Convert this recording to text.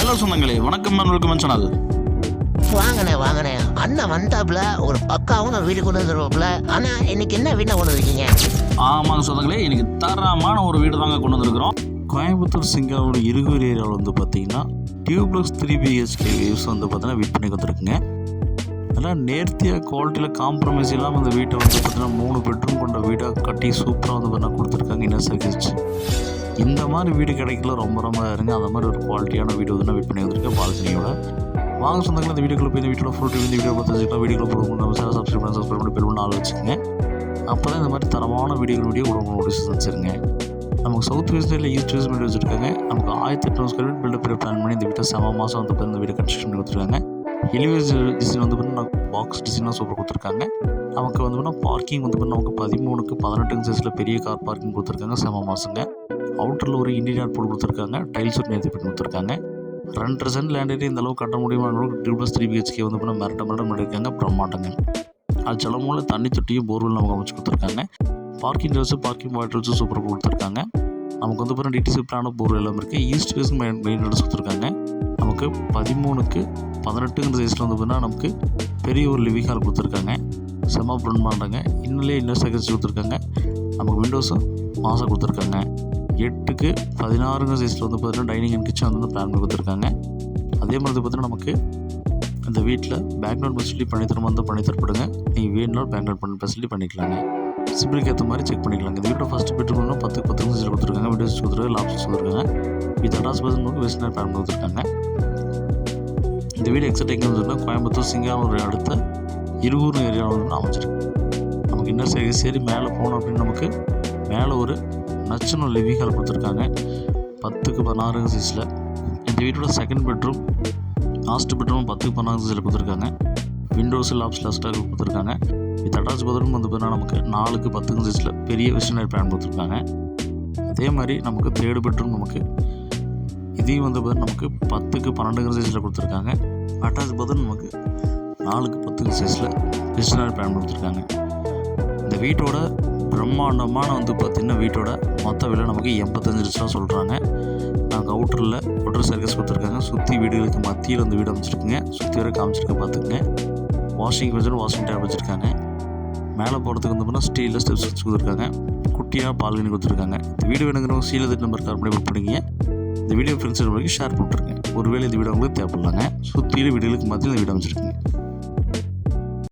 Hello சொந்தங்களே. வணக்கம் welcome channel வாங்கண்ணே வாங்கண்ணே அண்ணன் வந்தாப்புல ஒரு பக்காவும் வீடு கொண்டு வந்துருவாப்புல. ஆனா இன்னைக்கு என்ன வீட்டை கொண்டு வந்திருக்கீங்க? ஆமாங்க சொந்தங்களே இன்னைக்கு தரமான ஒரு வீடு தாங்க கொண்டு வந்திருக்கிறோம். கோயம்புத்தூர் சிங்காரோட இருகூர் ஏரியாவில் வந்து பார்த்தீங்கன்னா டியூப்ளக்ஸ் த்ரீ பிஹெச்கே வேவ்ஸ் வந்து பார்த்தீங்கன்னா விற்பனைக்கு வந்திருக்குங்க. அதெல்லாம் நேர்த்தியாக குவாலிட்டியில் காம்ப்ரமைஸ் இல்லாமல் இந்த வீட்டை வந்து பார்த்தீங்கன்னா மூணு பெட்ரூம் கொண்ட வீடாக கட்டி சூப்பராக வந்து பார்த்தீங்கன்னா கொடுத்துருக்காங்க இன்னும் சர்வீஸ் இந்த மாதிரி வீடு கிடைக்கல ரொம்ப ரொம்ப இருங்க. அந்த மாதிரி ஒரு குவாலிட்டியான வீடு வந்து நான் பண்ணி வந்திருக்கேன் பால்கனியோட வாங்க சொந்தங்கள் இந்த வீடியோக்குள்ள போய் இந்த வீட்டில் ஃபுல் இந்த வீடியோ பார்த்து வச்சுக்கலாம் வீடியோக்குள்ள போடுவோம் நம்ம சேனல் சப்ஸ்கிரைப் பண்ணி சப்ஸ்கிரைப் பண்ணி பெல் பண்ணி ஆள் வச்சுக்கோங்க. அப்போ தான் இந்த மாதிரி தரமான வீடியோ வீடியோ உடம்பு நோட்டீஸ் வச்சுருங்க. நமக்கு சவுத் வெஸ்ட் இல்லை ஈஸ்ட் வெஸ்ட் வீடு வச்சுருக்காங்க. நமக்கு ஆயிரத்தி எட்நூறு ஸ்கொயர் ஃபீட் பில்டப் பிளான் பண்ணி இந்த வீட்டை செம மாதம் வந்து இந்த வீடு கன்ஸ்ட்ரக்ஷன் கொடுத்துருக்காங்க. எலிவேஸ் டிசைன் வந்து பார்த்தீங்கன்னா பாக்ஸ் டிசைனாக சூப்பர் கொடுத்துருக்காங்க. நமக்கு வந்து பார்த்தீங்கன்னா பார்க்கிங் வந்து பார்த்தீங்கன்னா நமக்கு பதிமூணுக்கு பதினெட்டு சைஸில் பெரிய கார் பார்க்கிங் கொடுத்துருக்காங்க செம மாதங்க அவுட்டரில் ஒரு இன்டீரியர் போட்டு கொடுத்துருக்காங்க. டைல்ஸ் ஒர்க் நேர்த்தி பண்ணி கொடுத்துருக்காங்க. ரெண்டு சென்ட் லேண்ட் ஏரியா இந்த அளவுக்கு கட்ட முடியுமா டூ ப்ளஸ் த்ரீ பிஹெச்கே வந்து பண்ண மிரட்ட மிரட்ட பண்ணியிருக்காங்க பிரம்மாண்டங்க அது செலமூல தண்ணி தொட்டியும் போர்வெல் நமக்கு அமைச்சு கொடுத்துருக்காங்க. பார்க்கிங் ஹவுஸு பார்க்கிங் வாட்டர்ஸும் சூப்பராக கொடுத்துருக்காங்க. நமக்கு வந்து பார்த்தீங்கன்னா டிடிசி பிளான போர்வெல் எல்லாம் இருக்குது east west main main road கொடுத்துருக்காங்க. நமக்கு பதிமூணுக்கு பதினெட்டுங்கிற சைஸில் வந்து பார்த்தீங்கன்னா நமக்கு பெரிய ஒரு லிவிங் ஹால் கொடுத்துருக்காங்க. செம்ம பண்ணுறாங்க இன்னும் இன்னும் செகண்ட்ஸ் கொடுத்துருக்காங்க. நமக்கு விண்டோஸும் மாதம் கொடுத்துருக்காங்க. எட்டுக்கு பதினாறுங்க சைஸில் வந்து பார்த்தீங்கன்னா டைனிங் அண்ட் கிச்சன் வந்து பிளான் கொடுத்துருக்காங்க. அதே மாதிரி வந்து பார்த்தீங்கன்னா நமக்கு அந்த வீட்டில் பேக்ரவுண்ட் ஃபெசிலிட்டி பண்ணி தரமா வந்து பண்ணி தரப்படுங்க. நீங்கள் வேணுனாலும் பேக்ரவுண்ட் லோன் பண்ணி ஃபெசிலிட்டி பண்ணிக்கலாங்க. சிபிலுக்கு ஏற்ற மாதிரி செக் பண்ணிக்கலாங்க. இந்த வீட்டோட ஃபஸ்ட்டு பெட்ரூம்னா பத்து பத்து சைஸில் கொடுத்துருக்காங்க. விண்டோஸ் கொடுத்துருக்காங்க. லாப்ஸ் கொடுத்துருக்காங்க. வித் அட்டாச் பர்சன் வந்து வெஸ்டர்ன் பிளான் கொடுத்துருக்காங்க. இந்த வீடு எக்ஸாக்ட் எங்கே வந்துருன்னா கோயம்புத்தூர் சிங்கானூர் அடுத்த இருகூர் ஏரியாவில் வந்து அமைச்சிருக்கு நமக்கு இன்னும் சரி சரி மேலே போனோம் அப்படின்னு நமக்கு மேலே ஒரு நச்சுன்னு லிவிங் கொடுத்துருக்காங்க. பத்துக்கு பதினாறு சைஸில் இந்த வீட்டோட செகண்ட் பெட்ரூம் லாஸ்ட் பெட்ரூம் பத்துக்கு பதினாறு சைஸில் கொடுத்துருக்காங்க. விண்டோஸ் லாப்ஸ் லாஸ்ட்டாக கொடுத்துருக்காங்க. வித் அட்டாச் பெட்ரூம் வந்து பார்த்தீங்கன்னா நமக்கு நாலுக்கு பத்துக்கு சைஸில் பெரிய விஷனரி பிளான் கொடுத்துருக்காங்க. அதே மாதிரி நமக்கு தேர்டு பெட்ரூம் நமக்கு இதையும் வந்து பார்த்தீங்கன்னா நமக்கு பத்துக்கு பன்னெண்டு சைஸில் கொடுத்துருக்காங்க. அட்டாச் பாத்ரூம் நமக்கு நாலுக்கு பத்துக்கு சைஸில் வெஸ்டர்னரி பிளான் கொடுத்துருக்காங்க. இந்த வீட்டோட பிரம்மாண்டமான வந்து பார்த்திங்கன்னா வீட்டோட மொத்த விலை நமக்கு எண்பத்தஞ்சு லட்சம் சொல்கிறாங்க நாங்கள் அவுட்டரில் அவுட்டர் சர்க்கஸ் கொடுத்துருக்காங்க. சுற்றி வீடுகளுக்கு மத்தியில் வந்து வீடு அமைச்சிருக்குங்க. சுற்றி வர காமிச்சிருக்க பார்த்துக்குங்க. வாஷிங் வச்சு வாஷிங் டேப் வச்சுருக்காங்க. மேலே போகிறதுக்கு வந்து பார்த்தீங்கன்னா ஸ்டீலில் ஸ்டெப்ஸ் வச்சு கொடுத்துருக்காங்க. குட்டியாக பால்கனி கொடுத்துருக்காங்க. இந்த வீடு வேணுங்கிறவங்க சீலது நம்பர் கால் பண்ணி புக் பண்ணிங்க இந்த வீடியோ ஃப்ரெண்ட்ஸ் நம்பருக்கு ஷேர் பண்ணிட்டுருங்க. ஒருவேளை இந்த வீடு உங்களுக்கு தேவைப்படலாங்க. சுற்றியில் வீடுகளுக்கு மத்தியில் இந்த வீடு அமைச்சிருக்குங்க.